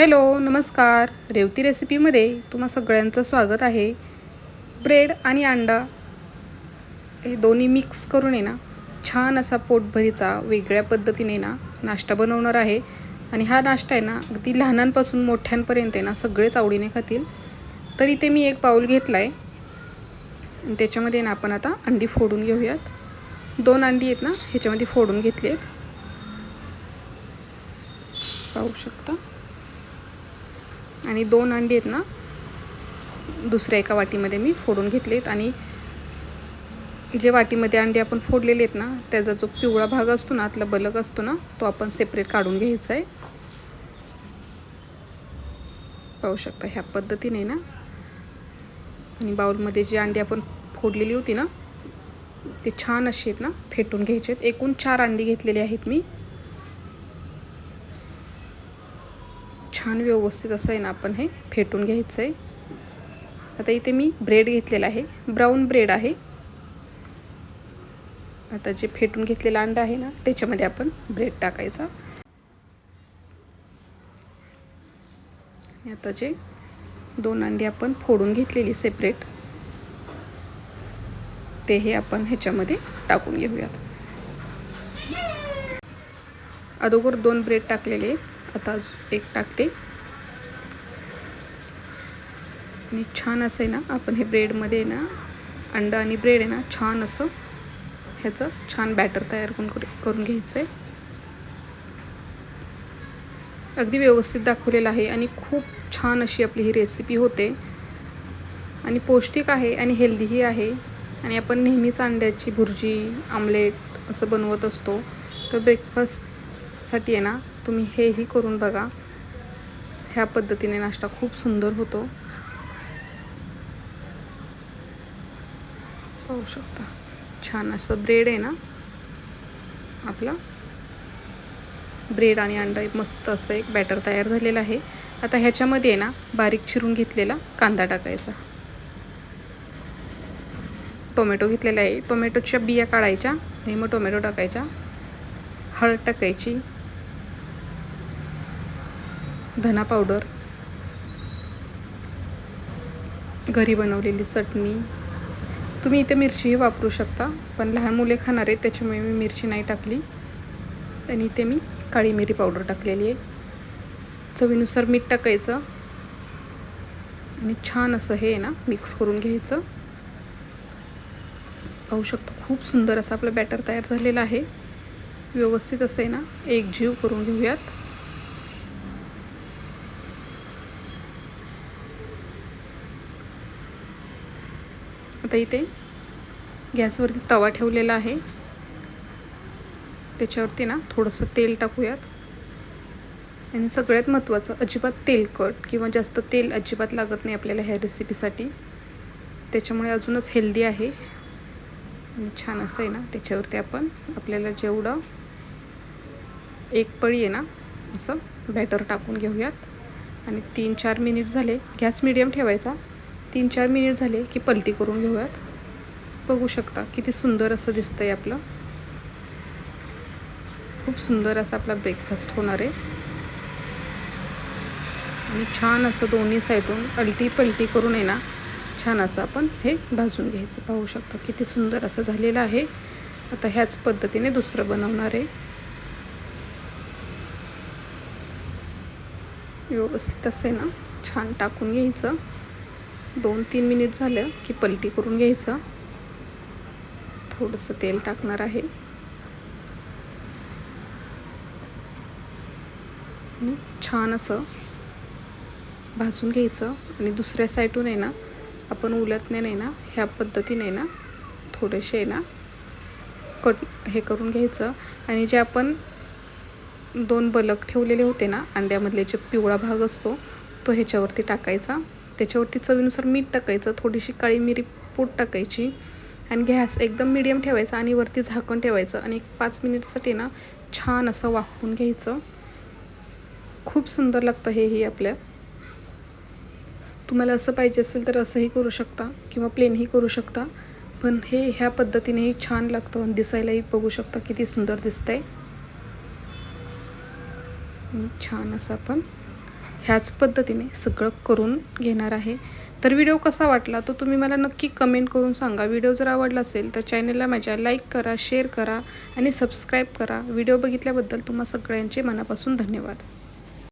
Hello नमस्कार. रेवती रेसिपीमध्ये तुम्हा सगळ्यांचं स्वागत आहे. ब्रेड आणि अंडा हे दोन्ही मिक्स करून आहे ना छान असा पोटभरीचा वेगळ्या पद्धतीने ना नाश्ता बनवणार आहे. आणि हा नाश्ता आहे ना अगदी लहानांपासून मोठ्यांपर्यंत आहे ना सगळेच आवडीने खातील. तर इथे मी एक पाऊल घेतला आहे आणि त्याच्यामध्ये ना आपण आता अंडी फोडून घेऊयात. दोन अंडी आहेत ना ह्याच्यामध्ये फोडून घेतली आहेत पाहू शकता? आणि दोन अंडी आहेत ना दुसऱ्या एका वाटीमध्ये मी फोडून घेतलेत. आणि जे वाटीमध्ये अंडी आपण फोडलेले आहेत ना त्याचा जो पिवळा भाग असतो ना आतला बलक असतो ना तो आपण सेपरेट काढून घ्यायचा आहे. पाहू शकता ह्या पद्धतीने ना. आणि बाउलमध्ये जी अंडी आपण फोडलेली होती ना ते छान अशी आहेत ना फेटून घ्यायचे आहेत. एकूण चार अंडी घेतलेली आहेत मी. छान व्यवस्थित असं आहे ना आपण हे फेटून घ्यायचं आहे. आता इथे मी ब्रेड घेतलेला आहे. ब्राऊन ब्रेड आहे. आता जे फेटून घेतलेलं अंडा आहे ना त्याच्यामध्ये आपण ब्रेड टाकायचा. आणि आता जे दोन अंडी आपण फोडून घेतलेली सेपरेट ते हे आपण ह्याच्यामध्ये टाकून घेऊयात. अगोदर दोन ब्रेड टाकलेले आता एक टाकते. आणि छान असं आहे ना आपण हे ब्रेडमध्ये ना अंडा आणि ब्रेड आहे ना छान असं ह्याचं छान बॅटर तयार करून करून घ्यायचं आहे अगदी व्यवस्थित दाखवलेलं आहे आणि खूप छान अशी आपली ही रेसिपी होते. आणि पौष्टिक आहे आणि हेल्दीही आहे. आणि आपण नेहमीच अंड्याची भुर्जी आमलेट असं बनवत असतो. तर ब्रेकफास्टसाठी आहे ना तुम्ही हेही करून बघा. ह्या पद्धतीने नाश्ता खूप सुंदर होतो. पाहू शकता. छान असं ब्रेड आहे ना? आपला. ब्रेड आणि अंडा एक मस्त असं एक बॅटर तयार झालेलं आहे. आता ह्याच्यामध्ये आहे ना बारीक चिरून घेतलेला कांदा टाकायचा. टोमॅटो घेतलेला आहे. टोमॅटोच्या बिया काढायच्या आणि मग टोमॅटो टाकायच्या हळद टाकायची. धना पावडर घरी बनवलेली चटणी. तुम्ही इथे मिरचीही वापरू शकता पण लहान मुले खाणार आहेत त्याच्यामुळे मी मिरची नाही टाकली. आणि इथे मी काळी मिरी पावडर टाकलेली आहे. चवीनुसार मीठ टाकायचं. आणि छान असं हे ना मिक्स करून घ्यायचं. पाहू शकतो खूप सुंदर असं आपलं बॅटर तयार झालेलं आहे. व्यवस्थित असं आहे ना एक जीव करून घेऊयात. आता इथे गॅसवरती तवा ठेवलेला आहे. त्याच्यावरती ना थोडंसं तेल टाकूयात. आणि सगळ्यात महत्त्वाचं अजिबात तेलकट किंवा जास्त तेल अजिबात लागत नाही आपल्याला ह्या रेसिपीसाठी त्याच्यामुळे अजूनच हेल्दी आहे. आणि छान असं आहे ना त्याच्यावरती आपण आपल्याला जेवढं एक पळी आहे ना असं बॅटर टाकून घेऊयात. आणि तीन चार मिनिट झाले. गॅस मिडियम ठेवायचा. तीन चार मिनिट झाले की पलटी करून घेऊयात. बघू शकता किती सुंदर असं दिसतं आहे आपलं. खूप सुंदर असा आपला ब्रेकफास्ट होणार आहे. आणि छान असं दोन्ही साईडून अलटी पलटी करून आहे ना छान असं आपण हे भाजून घ्यायचं. पाहू शकता किती सुंदर असं झालेलं आहे. आता ह्याच पद्धतीने दुसरं बनवणार आहे. व्यवस्थित असं आहे ना छान टाकून घ्यायचं. दोन तीन मिनिट झालं की पलटी करून घ्यायचं. थोडंसं तेल टाकणार आहे. छान असं भाजून घ्यायचं. आणि दुसऱ्या साईडून आहे ना आपण उलटने नाही ना ह्या पद्धतीने ना थोडेसे आहे ना कट हे करून घ्यायचं. आणि जे आपण दोन बलक ठेवलेले होते ना अंड्यामधले जे पिवळा भाग असतो तो ह्याच्यावरती टाकायचा. त्याच्यावरती चवीनुसार मीठ टाकायचं थोडीशी काळी मिरी पूड टाकायची आणि गॅस एकदम मिडियम ठेवायचा आणि वरती झाकण ठेवायचं आणि एक पाच मिनिटसाठी ना छान असं वाफवून घ्यायचं. खूप सुंदर लागतं हेही आपल्या. तुम्हाला असं पाहिजे असेल तर असंही करू शकता किंवा प्लेनही करू शकता. पण हे ह्या पद्धतीनेही छान लागतं आणि दिसायलाही बघू शकता किती सुंदर दिसतंय. छान असं आपण ह्याच पद्धतीने सगळं करून घेणार आहे. तर व्हिडिओ कसा वाटला तो तुम्ही मला नक्की कमेंट करून सांगा. व्हिडिओ जर आवडला असेल तर चॅनलला माझ्या लाईक करा शेअर करा आणि सबस्क्राईब करा. व्हिडिओ बघितल्याबद्दल तुम्हा सगळ्यांचे मनापासून धन्यवाद.